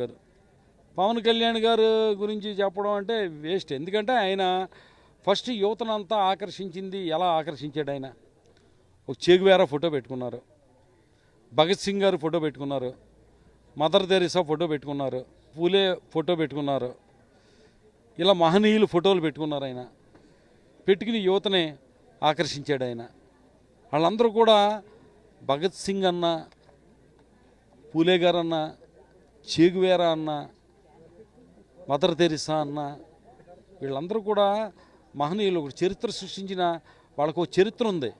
గారు. పవన్ కళ్యాణ్ గారు గురించి చెప్పడం అంటే వేస్ట్. ఎందుకంటే ఆయన ఫస్ట్ యువతనంతా ఆకర్షించింది ఎలా ఆకర్షించాడు ఆయన? ఒక చేగువేరా ఫోటో పెట్టుకున్నారు. భగత్ సింగ్ గారు ఫోటో పెట్టుకున్నారు. మదర్ తెరీసా ఫోటో పెట్టుకున్నారు. పూలే ఫోటో పెట్టుకున్నారు. ఇలా మహనీయులు ఫోటోలు పెట్టుకున్నారు ఆయన. పెట్టుకుని యువతని ఆకర్షించాడు ఆయన. వాళ్ళందరూ కూడా భగత్ సింగ్ అన్న పూలే గారు చేగువేరా అన్న మదర్ తెరిసా అన్న వీళ్ళందరూ కూడా మహనీయులు. ఒక చరిత్ర సృష్టించిన వాళ్ళకు ఒక చరిత్ర ఉంది.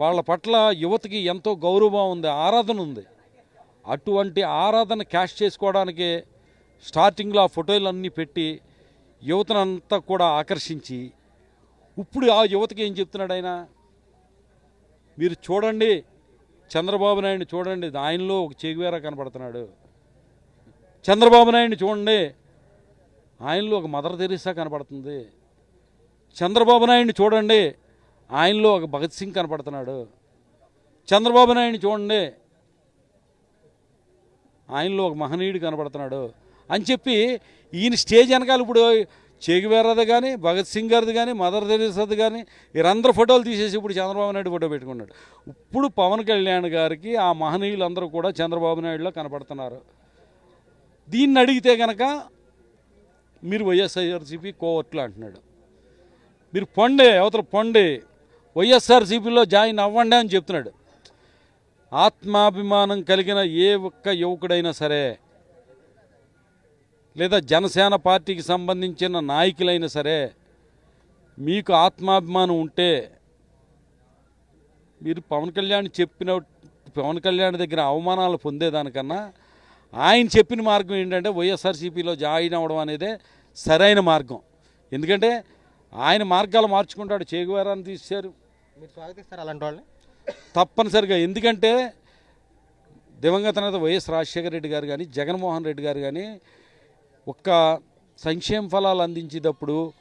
వాళ్ళ పట్ల యువతకి ఎంతో గౌరవం ఉంది ఆరాధన ఉంది. అటువంటి ఆరాధన క్యాష్ చేసుకోవడానికి స్టార్టింగ్లో ఆ ఫోటోలన్నీ పెట్టి యువతనంతా కూడా ఆకర్షించి ఇప్పుడు ఆ యువతకి ఏం చెప్తున్నాడు ఆయన? మీరు చూడండి చంద్రబాబు నాయుడిని చూడండి ఆయనలో ఒక చెగువేరా కనపడుతున్నాడు చంద్రబాబు నాయుడిని చూడండి. ఆయనలో ఒక మదర్ తెరీసా కనపడుతుంది. చంద్రబాబు నాయుడిని చూడండి. ఆయనలో ఒక భగత్ సింగ్ కనపడుతున్నాడు. చంద్రబాబు నాయుడిని చూడండి. ఆయనలో ఒక మహనీయుడు కనపడుతున్నాడు అని చెప్పి ఈయన స్టేజ్ వెనకాల ఇప్పుడు చేగివేరది కానీ భగత్ సింగ్ గారిది కానీ మదర్ తెరీసాది కానీ వీరందరూ ఫోటోలు తీసేసి ఇప్పుడు చంద్రబాబు నాయుడు ఫోటో పెట్టుకున్నాడు. ఇప్పుడు పవన్ కళ్యాణ్ గారికి ఆ మహనీయులందరూ కూడా చంద్రబాబు నాయుడులో కనపడుతున్నారు. దీన్ని అడిగితే కనుక మీరు వైఎస్ఆర్సీపీ కోవట్లు అంటున్నాడు. మీరు పొండే అవతల పండే వైఎస్ఆర్సీపీలో జాయిన్ అవ్వండి అని చెప్తున్నాడు. ఆత్మాభిమానం కలిగిన ఏ ఒక్క యువకుడైనా సరే లేదా జనసేన పార్టీకి సంబంధించిన నాయకులైనా సరే మీకు ఆత్మాభిమానం ఉంటే మీరు పవన్ కళ్యాణ్ చెప్పిన పవన్ కళ్యాణ్ దగ్గర అవమానాలు పొందేదానికన్నా ఆయన చెప్పిన మార్గం ఏంటంటే వైఎస్ఆర్సీపీలో జాయిన్ అవ్వడం అనేదే సరైన మార్గం. ఎందుకంటే ఆయన మార్గాలు మార్చుకుంటాడు. చేగువారాన్ని తీశారు. మీరు స్వాగతిస్తారు అలాంటి వాళ్ళని? తప్పనిసరిగా. ఎందుకంటే దివంగత నేత వైఎస్ రాజశేఖర రెడ్డి గారు కానీ జగన్మోహన్ రెడ్డి గారు కానీ ఒక్క సంక్షేమ ఫలాలు అందించేటప్పుడు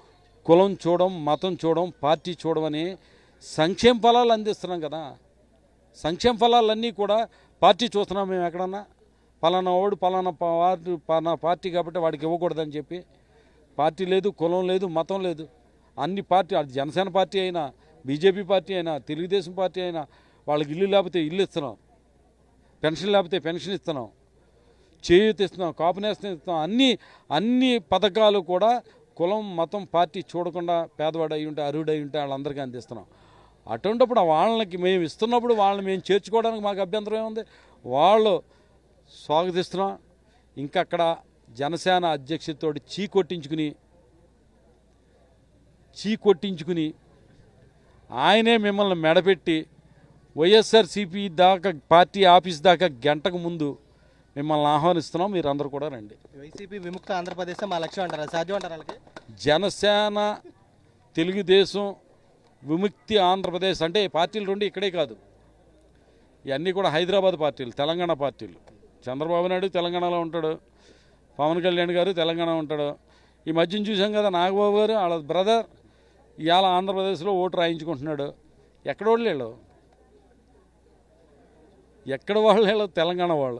కులం చూడడం మతం చూడడం పార్టీ చూడడం అని సంక్షేమ ఫలాలు అందిస్తున్నాం కదా. సంక్షేమ ఫలాలన్నీ కూడా పార్టీ చూస్తున్నాం మేము ఎక్కడన్నా? పలానా వాడు పలానా వాడు వార్డు పలానా పార్టీ కాబట్టి వాడికి ఇవ్వకూడదని చెప్పి పార్టీ లేదు కులం లేదు మతం లేదు. అన్ని పార్టీ అది జనసేన పార్టీ అయినా బీజేపీ పార్టీ అయినా తెలుగుదేశం పార్టీ అయినా వాళ్ళకి ఇల్లు లేకపోతే ఇల్లు ఇస్తున్నాం. పెన్షన్ లేకపోతే పెన్షన్ ఇస్తున్నాం. చేయూత ఇస్తున్నాం కాపునేస్తం ఇస్తున్నాం. అన్ని అన్ని పథకాలు కూడా కులం మతం పార్టీ చూడకుండా పేదవాడు అయి ఉంటే అరువుడు అయి ఉంటే వాళ్ళందరికీ అందిస్తున్నాం. అటువంటిప్పుడు వాళ్ళకి మేము ఇస్తున్నప్పుడు వాళ్ళని మేము చేర్చుకోవడానికి మాకు అభ్యంతరం ఏముంది? వాళ్ళు స్వాగతిస్తున్నాం. ఇంకా అక్కడ జనసేన అధ్యక్షుడితోటి చీ కొట్టించుకుని చీ కొట్టించుకుని ఆయనే మిమ్మల్ని మెడపెట్టి వైఎస్ఆర్సీపీ దాకా పార్టీ ఆఫీస్ దాకా గంటకు ముందు మిమ్మల్ని ఆహ్వానిస్తున్నాం. మీరు అందరూ కూడా రండి. వైసీపీ విముక్త ఆంధ్రప్రదేశ్ మా లక్ష్యం అంటారా సాధ్యం అంటారు జనసేన తెలుగుదేశం విముక్తి ఆంధ్రప్రదేశ్ అంటే పార్టీలు రెండు ఇక్కడే కాదు. ఇవన్నీ కూడా హైదరాబాద్ పార్టీలు తెలంగాణ పార్టీలు. చంద్రబాబు నాయుడు తెలంగాణలో ఉంటాడు. పవన్ కళ్యాణ్ గారు తెలంగాణ ఉంటాడు. ఈ మధ్యన చూసాం కదా నాగబాబు గారు వాళ్ళ బ్రదర్ ఇవాళ ఆంధ్రప్రదేశ్లో ఓటు రాయించుకుంటున్నాడు. ఎక్కడోళ్ళు వీళ్ళు? ఎక్కడ వాళ్ళు వీళ్ళు? తెలంగాణ వాళ్ళు.